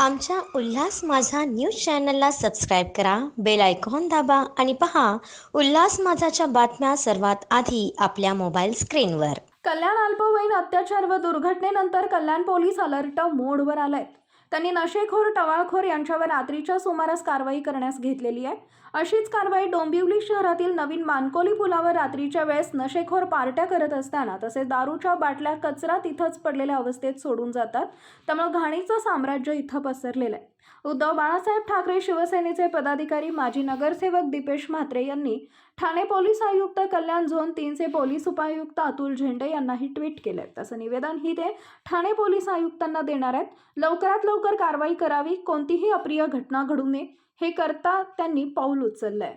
आमच्या उल्हास माझा न्यूज चॅनलला सबस्क्राईब करा बेल आयकॉन दाबा आणि पहा उल्हास माझाच्या बातम्या सर्वात आधी आपल्या मोबाईल स्क्रीनवर. कल्याण अल्पवयीन अत्याचार व दुर्घटनेनंतर कल्याण पोलीस अलर्ट मोडवर आलाय. त्यांनी नशेखोर टवाळखोर यांच्यावर रात्रीच्या सुमारास कारवाई करण्यास घेतलेली आहे. अशीच कारवाई डोंबिवली शहरातील नवीन मानकोली पुलावर रात्रीच्या वेळेस नशेखोर पार्ट्या करत असताना तसेच दारूच्या बाटल्या कचरा तिथंच पडलेल्या अवस्थेत सोडून जातात. त्यामुळे घाणीचं साम्राज्य इथं पसरलेलं आहे. उद्धव बाळासाहेब ठाकरे शिवसेनेचे पदाधिकारी माजी नगरसेवक दीपेश म्हात्रे यांनी ठाणे पोलीस आयुक्त कल्याण झोन तीनचे पोलीस उपायुक्त अतुल झेंडे यांनाही ट्विट केले तसं निवेदनही ते ठाणे पोलीस आयुक्तांना देणार आहेत. लवकरात लवकर कारवाई करावी कोणतीही अप्रिय घटना घडू नये हे करता त्यांनी पाऊल उचललंय.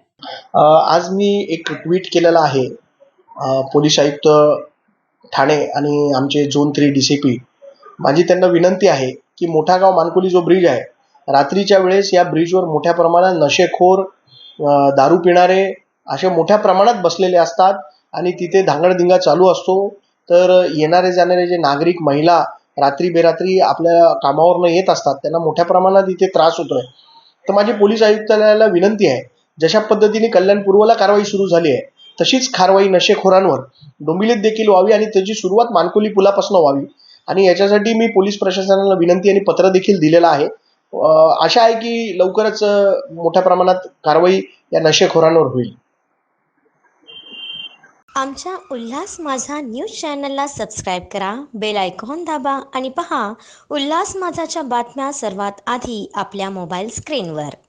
आज मी एक ट्विट केलेलं आहे. पोलीस आयुक्त ठाणे आणि आमचे zone three D C P. माझी त्यांना विनंती आहे की मोठा गाव मानकोली जो ब्रिज आहे रात्रीच्या वेळेस या ब्रिजवर मोठ्या प्रमाणात नशेखोर दारू पिणारे असे मोठ्या प्रमाणात बसलेले असतात आणि तिथे धांगडधिंगा चालू असतो. तर येणारे जाणारे जे नागरिक महिला रात्री बेरात्री आपल्या कामावरनं येत असतात त्यांना मोठ्या प्रमाणात इथे त्रास होतोय. तर माझी पोलीस आयुक्तालयाला विनंती आहे जशा पद्धतीने कल्याण पूर्वला कारवाई सुरू झाली आहे तशीच कारवाई नशेखोरांवर डोंबिलीत देखील व्हावी आणि त्याची सुरुवात मानकोली पुलापासून व्हावी. आणि याच्यासाठी मी पोलीस प्रशासनाला विनंती आणि पत्र देखील दिलेलं आहे. आशा आहे की लवकरच मोठ्या प्रमाणात कारवाई या नशेखोरांवर होईल. आमच्या उल्हास माझा न्यूज चॅनलला सबस्क्राईब करा बेल आयकॉन दाबा आणि पहा उल्हास माझाच्या बातम्या सर्वात आधी आपल्या मोबाईल स्क्रीनवर.